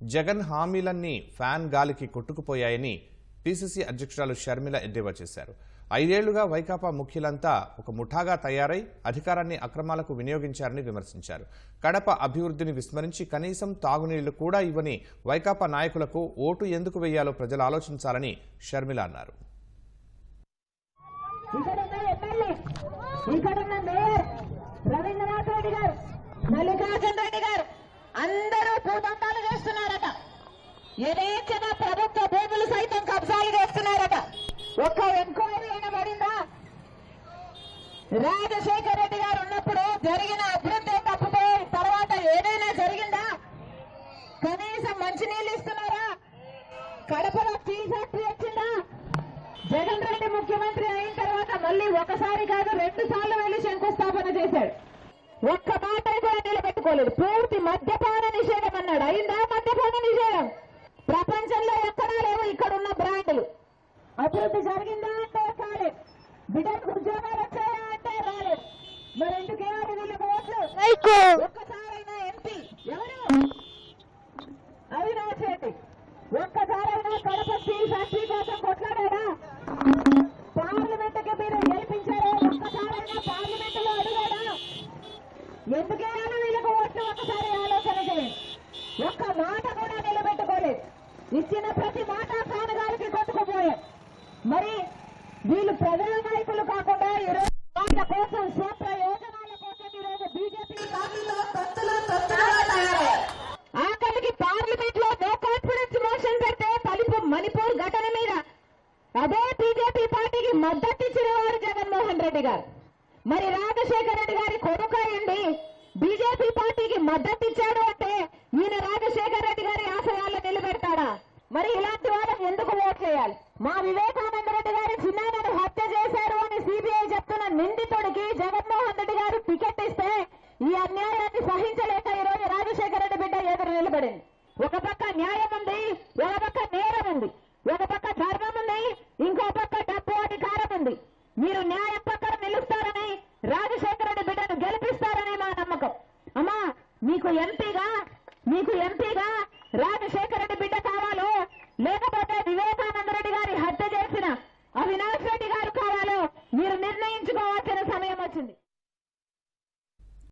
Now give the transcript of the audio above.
జగన్ హామీలన్నీ ఫ్యాన్ గాలికి కొట్టుకుపోయాయని పిసిసి అధ్యక్షురాలు షర్మిల ఎద్దేవా చేశారు. ఐదేళ్ళుగా వైకాపా ముఖ్యులంతా ఒక ముఠాగా తయారై అధికారాన్ని అక్రమాలకు వినియోగించారని విమర్శించారు. కడప అభివృద్ధిని విస్మరించి కనీసం తాగునీళ్ళు కూడా ఇవ్వని వైకాపా నాయకులకు ఓటు ఎందుకు వేయాలో ప్రజలు ఆలోచించాలని షర్మిల అన్నారు. ఇక్కడున్న మేయర్ రవీంద్రనాథ్ రెడ్డి గారు మల్లికార్జున రెడ్డి గారు అందరూ భూదంతాలు చేస్తున్నారట యథేచ్ఛగా ప్రభుత్వ భూములు సైతం కబ్జాలు చేస్తున్నారట. ఒక్క ఎంక్వైరీ అయినా పడిందా? రాజశేఖర్ రెడ్డి గారు ఉన్నప్పుడు జరిగిన అభివృద్ధి తప్పితే తర్వాత ఏదైనా జరిగిందా? కనీసం మంచినీళ్ళు ఇస్తున్నారా? కడపలో టీ ఫ్యాక్టరీ వచ్చిందా? జగన్ రెడ్డి ముఖ్యమంత్రి అయిన తర్వాత మళ్ళీ ఒకసారి కాదు రెండు సార్లు వెళ్ళి శంకుస్థాపన చేశాడు. ఒక్క మాట కూడా నిలబెట్టుకోలేదు. పూర్తి మద్యపాన నిషేధం అన్నాడు. అయిందా మద్యపాన నిషేధం? ప్రపంచంలో ఎక్కడా లేవు ఇక్కడ ఉన్న బ్రాండ్లు. అభివృద్ధి జరిగిందా అంటే కాలేదు. బిడ్డలకు ఉద్యోగాలు వచ్చాయా అంటే రాలేదు. మరి ఎందుకు వీళ్ళకి ఓట్లు ఒక్కసారైనా ఎంపీ ఎవరు? అవినాష్ రెడ్డి. ఒక్కసారైనా కడప స్టీల్ ఫ్యాక్టరీ కోసం కొట్లాడాడా? ఎందుకేనా వీళ్ళకు ఓట్లు ఒక్కసారి ఆలోచన చేయండి ఒక్క మాట కూడా నిలబెట్టుకోలేదు. ఇచ్చిన ప్రతి మాట కానగారికి కొట్టుకుపోయారు మరి వీళ్ళు ప్రజల నాయకులు కాకుండా ఈరోజు వాళ్ళ కోసం స్వప్రయోజనాల కోసం ఈరోజు బీజేపీ పార్టీలో ఆఖరికి పార్లమెంట్లో నో కాన్ఫిడెన్స్ మోషన్ పెడితే తలుపు మణిపూర్ ఘటన మీద అదే బీజేపీ పార్టీకి మద్దతు ఇచ్చిన వారు జగన్మోహన్ రెడ్డి గారు. మరి రాజశేఖర రెడ్డి గారి కొడుకు బీజేపీ పార్టీకి మద్దతు ఇచ్చాడు అంటే ఈయన రాజశేఖర రెడ్డి గారి ఆశయాల్లో నిలబెడతాడా? మరి ఇలాంటి వాళ్ళని ఎందుకు ఓట్ చేయాలి మా వివేకానంద రెడ్డి గారి చిన్నాన్నను హత్య చేశారు అని సిబిఐ చెప్తున్న నిందితుడికి జగన్మోహన్ రెడ్డి గారు టికెట్ ఇస్తే ఈ అన్యాయాన్ని సహించలేక ఈ రోజు రాజశేఖర రెడ్డి బిడ్డ ఎదురు నిలబడింది. ఒక పక్క న్యాయం ఉంది ఒక పక్క నేరం ఉంది ఒక పక్క ధర్మం ఉంది ఇంకో పక్క డబ్బు అధికారం ఉంది. మీరు న్యాయం మీకు ఎంపీగా మీకు ఎంపీగా రాజశేఖర రెడ్డి బిడ్డ కావాలి.